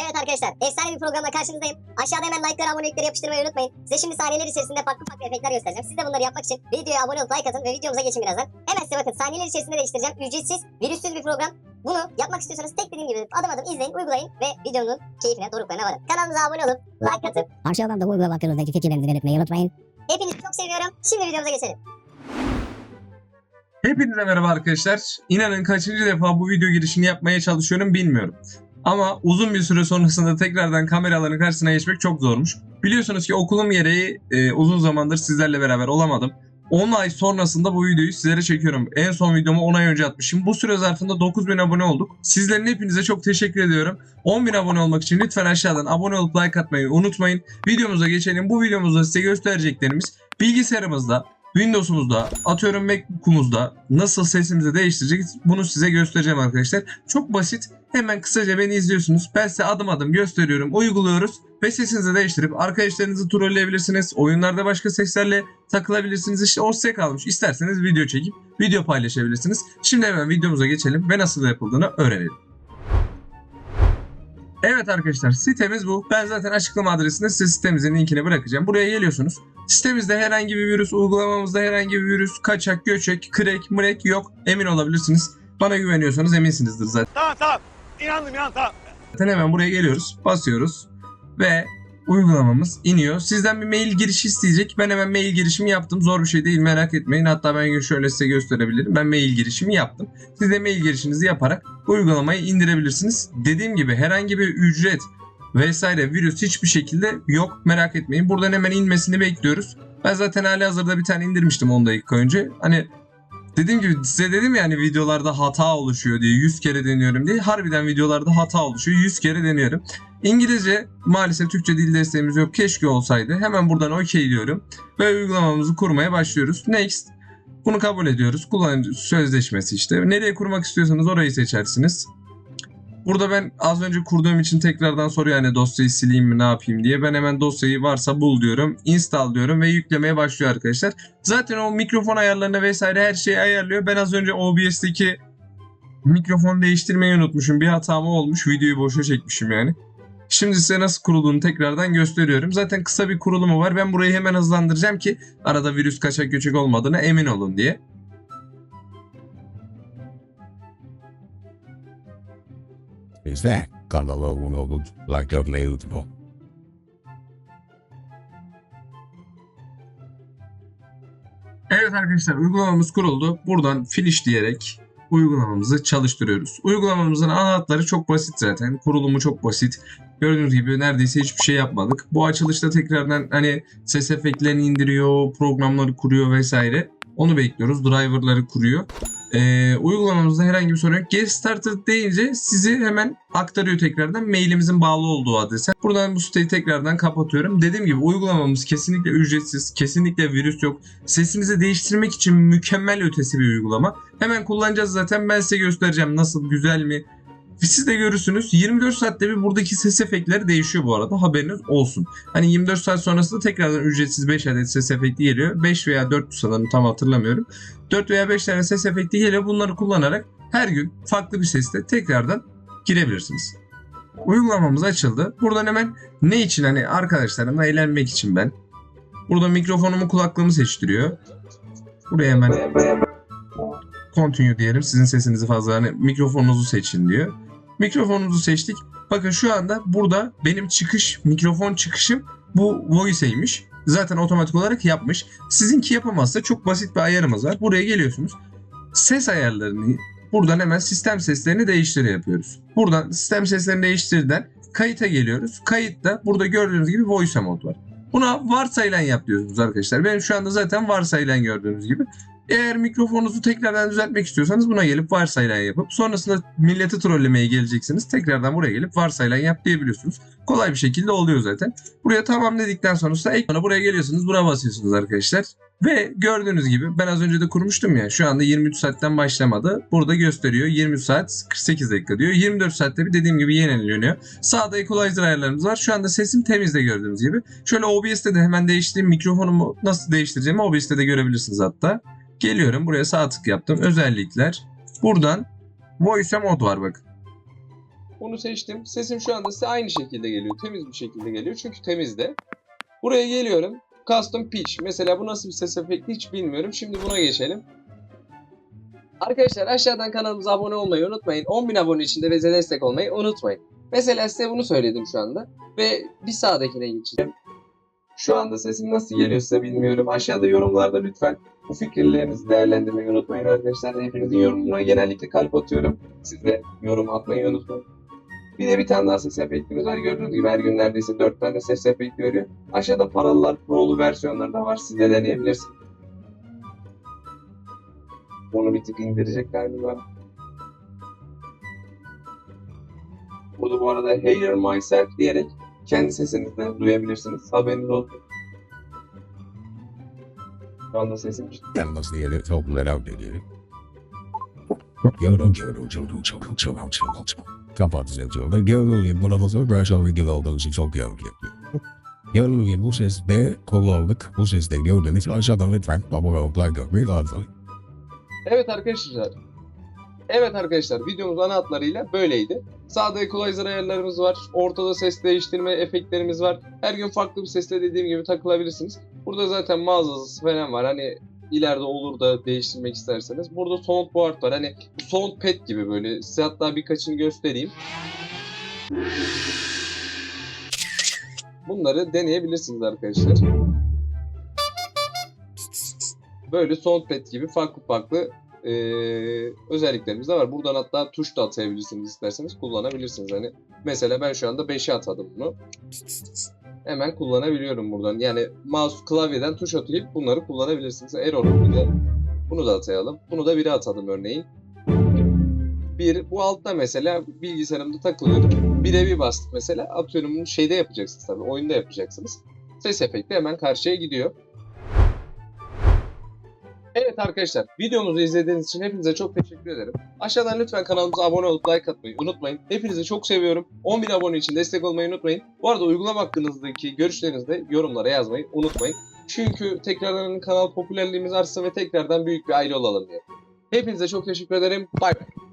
Evet arkadaşlar, efsane bir programla karşınızdayım. Aşağıda hemen like'ları, abonelikleri yapıştırmayı unutmayın. Size şimdi saniyeler içerisinde farklı farklı efektler göstereceğim. Siz de bunları yapmak için videoya abone olup like atın ve videomuza geçin birazdan. Hemen size bakın saniyeler içerisinde değiştireceğim. Ücretsiz, virüssüz bir program. Bunu yapmak istiyorsanız tek dediğim gibi adım adım izleyin, uygulayın ve videonun keyfine, doruklarına varın. Kanalımıza abone olup like atıp Aşağıdan da uygulama hakkınızdaki fikirlerinizi belirtmeyi unutmayın. hepinizi çok seviyorum. Şimdi videomuza geçelim. Hepinize merhaba arkadaşlar. İnanın kaçıncı defa bu video girişini yapmaya çalışıyorum bilmiyorum. Ama uzun bir süre sonrasında tekrardan kameraların karşısına geçmek çok zormuş. Biliyorsunuz ki okulum gereği e, uzun zamandır sizlerle beraber olamadım. 10 ay sonrasında bu videoyu sizlere çekiyorum. En son videomu 10 ay önce atmışım. Bu süre zarfında 9000 abone olduk. Sizlerin hepinize çok teşekkür ediyorum. 10.000 abone olmak için lütfen aşağıdan abone olup like atmayı unutmayın. Videomuza geçelim. Bu videomuzda size göstereceklerimiz bilgisayarımızda, Windows'umuzda, atıyorum Macbook'umuzda nasıl sesimizi değiştireceğiz bunu size göstereceğim arkadaşlar. Çok basit. Hemen kısaca beni izliyorsunuz. Ben size adım adım gösteriyorum, uyguluyoruz ve sesinizi değiştirip arkadaşlarınızı trolleyebilirsiniz. Oyunlarda başka seslerle takılabilirsiniz. İşte o kalmış. İsterseniz video çekip video paylaşabilirsiniz. Şimdi hemen videomuza geçelim ve nasıl yapıldığını öğrenelim. Evet arkadaşlar sitemiz bu. Ben zaten açıklama adresinde size sitemizin linkini bırakacağım. Buraya geliyorsunuz. Sitemizde herhangi bir virüs, uygulamamızda herhangi bir virüs, kaçak, göçek, krek, mrek yok. Emin olabilirsiniz. Bana güveniyorsanız eminsinizdir zaten. Tamam tamam. İnandım inandım tamam. Zaten hemen buraya geliyoruz. Basıyoruz. Ve uygulamamız iniyor. Sizden bir mail girişi isteyecek. Ben hemen mail girişimi yaptım. Zor bir şey değil merak etmeyin. Hatta ben şöyle size gösterebilirim. Ben mail girişimi yaptım. Siz de mail girişinizi yaparak uygulamayı indirebilirsiniz. Dediğim gibi herhangi bir ücret vesaire virüs hiçbir şekilde yok. Merak etmeyin. Buradan hemen inmesini bekliyoruz. Ben zaten hali hazırda bir tane indirmiştim 10 dakika önce. Hani Dediğim gibi size dedim ya hani videolarda hata oluşuyor diye 100 kere deniyorum diye. Harbiden videolarda hata oluşuyor 100 kere deniyorum. İngilizce maalesef Türkçe dil desteğimiz yok. Keşke olsaydı. Hemen buradan OK diyorum. Ve uygulamamızı kurmaya başlıyoruz. Next. Bunu kabul ediyoruz. Kullanıcı sözleşmesi işte. Nereye kurmak istiyorsanız orayı seçersiniz. Burada ben az önce kurduğum için tekrardan soruyor hani dosyayı sileyim mi ne yapayım diye. Ben hemen dosyayı varsa bul diyorum. Install diyorum ve yüklemeye başlıyor arkadaşlar. Zaten o mikrofon ayarlarını vesaire her şeyi ayarlıyor. Ben az önce OBS'teki mikrofon değiştirmeyi unutmuşum. Bir hatam olmuş. Videoyu boşa çekmişim yani. Şimdi size nasıl kurulduğunu tekrardan gösteriyorum. Zaten kısa bir kurulumu var. Ben burayı hemen hızlandıracağım ki arada virüs kaçak göçek olmadığına emin olun diye. İs that abone olup like atmayı unutma. Evet arkadaşlar uygulamamız kuruldu. Buradan finish diyerek uygulamamızı çalıştırıyoruz. Uygulamamızın ana hatları çok basit zaten. Kurulumu çok basit. Gördüğünüz gibi neredeyse hiçbir şey yapmadık. Bu açılışta tekrardan hani ses efektlerini indiriyor, programları kuruyor vesaire. Onu bekliyoruz. Driver'ları kuruyor. Ee, uygulamamızda herhangi bir sorun yok. Get started deyince sizi hemen aktarıyor tekrardan mailimizin bağlı olduğu adrese. Buradan bu siteyi tekrardan kapatıyorum. Dediğim gibi uygulamamız kesinlikle ücretsiz, kesinlikle virüs yok. Sesinizi değiştirmek için mükemmel ötesi bir uygulama. Hemen kullanacağız zaten. Ben size göstereceğim nasıl, güzel mi? Siz de görürsünüz. 24 saatte bir buradaki ses efektleri değişiyor bu arada. Haberiniz olsun. Hani 24 saat sonrasında tekrardan ücretsiz 5 adet ses efekti geliyor. 5 veya 4 sanırım tam hatırlamıyorum. 4 veya 5 tane ses efekti geliyor. Bunları kullanarak her gün farklı bir sesle tekrardan girebilirsiniz. Uygulamamız açıldı. Buradan hemen ne için hani arkadaşlarımla eğlenmek için ben. Burada mikrofonumu kulaklığımı seçtiriyor. Buraya hemen continue diyelim. Sizin sesinizi fazla hani mikrofonunuzu seçin diyor. Mikrofonunuzu seçtik. Bakın şu anda burada benim çıkış, mikrofon çıkışım bu voice'eymiş. Zaten otomatik olarak yapmış. Sizinki yapamazsa çok basit bir ayarımız var. Buraya geliyorsunuz. Ses ayarlarını buradan hemen sistem seslerini değiştir yapıyoruz. Buradan sistem seslerini değiştirden kayıta geliyoruz. Kayıtta burada gördüğünüz gibi voice mod var. Buna varsayılan yap diyorsunuz arkadaşlar. Benim şu anda zaten varsayılan gördüğünüz gibi. Eğer mikrofonunuzu tekrardan düzeltmek istiyorsanız buna gelip varsayılan yapıp sonrasında milleti trollemeye geleceksiniz. Tekrardan buraya gelip varsayılan yap diyebiliyorsunuz. Kolay bir şekilde oluyor zaten. Buraya tamam dedikten sonra ekrana buraya geliyorsunuz. Buna basıyorsunuz arkadaşlar. Ve gördüğünüz gibi ben az önce de kurmuştum ya şu anda 23 saatten başlamadı. Burada gösteriyor 23 saat 48 dakika diyor. 24 saatte bir dediğim gibi yenileniyor. Sağda equalizer ayarlarımız var. Şu anda sesim temizde gördüğünüz gibi. Şöyle OBS'te de hemen değiştireyim. Mikrofonumu nasıl değiştireceğimi OBS'te de görebilirsiniz hatta. Geliyorum buraya sağ tık yaptım. Özellikler. Buradan Voice mod var bakın. Bunu seçtim. Sesim şu anda size aynı şekilde geliyor. Temiz bir şekilde geliyor. Çünkü temizde. Buraya geliyorum. Custom pitch. Mesela bu nasıl bir ses efekti hiç bilmiyorum. Şimdi buna geçelim. Arkadaşlar aşağıdan kanalımıza abone olmayı unutmayın. 10.000 abone için de bize destek olmayı unutmayın. Mesela size bunu söyledim şu anda. Ve bir sağdakine geçeceğim. Şu anda sesim nasıl geliyor size bilmiyorum. Aşağıda yorumlarda lütfen bu fikirlerinizi değerlendirmeyi unutmayın arkadaşlar. Hepinizin yorumuna genellikle kalp atıyorum. Siz de yorum atmayı unutmayın. Bir de bir tane daha ses efektimiz var. Gördüğünüz gibi her gün neredeyse 4 tane ses efekti veriyor. Aşağıda paralılar, prolu versiyonları da var. Siz de deneyebilirsiniz. Bunu bir tık indirecek galiba. Burada bu arada Hear Myself diyerek kendi sesinizden duyabilirsiniz. Haberiniz olsun. Yo, don't yo, don't yo, don't yo, don't yo, don't yo, don't yo. Kapat zevzo. Ve gönlü buna basın başa ve gül olduğu için çok gönlü. Gönlü bu sesde kullandık. Bu sesde gördüğünüz aşağıdan lütfen abone olmayı görmeyi lazım. Evet arkadaşlar. Evet arkadaşlar videomuz ana hatlarıyla böyleydi. Sağda equalizer ayarlarımız var. Ortada ses değiştirme efektlerimiz var. Her gün farklı bir sesle dediğim gibi takılabilirsiniz. Burada zaten mağazası falan var. Hani ileride olur da değiştirmek isterseniz. Burada soundboard var. Hani bu soundpad gibi böyle. Size hatta birkaçını göstereyim. Bunları deneyebilirsiniz arkadaşlar. Böyle soundpad gibi farklı farklı eee, özelliklerimiz de var. Buradan hatta tuş da atayabilirsiniz isterseniz kullanabilirsiniz. Hani mesela ben şu anda 5'e atadım bunu. Hemen kullanabiliyorum buradan. Yani mouse klavyeden tuş atayıp bunları kullanabilirsiniz. Error bir de bunu da atayalım. Bunu da 1'e atadım örneğin. Bir, bu altta mesela bilgisayarımda takılıyordum. 1'e bir bastık mesela. Atıyorum şeyde yapacaksınız tabii. Oyunda yapacaksınız. Ses efekti hemen karşıya gidiyor. Evet arkadaşlar videomuzu izlediğiniz için hepinize çok teşekkür ederim. Aşağıdan lütfen kanalımıza abone olup like atmayı unutmayın. Hepinizi çok seviyorum. 10.000 abone için destek olmayı unutmayın. Bu arada uygulama hakkınızdaki görüşlerinizi de yorumlara yazmayı unutmayın. Çünkü tekrardan kanal popülerliğimiz artsın ve tekrardan büyük bir aile olalım diye. Hepinize çok teşekkür ederim. Bay bay.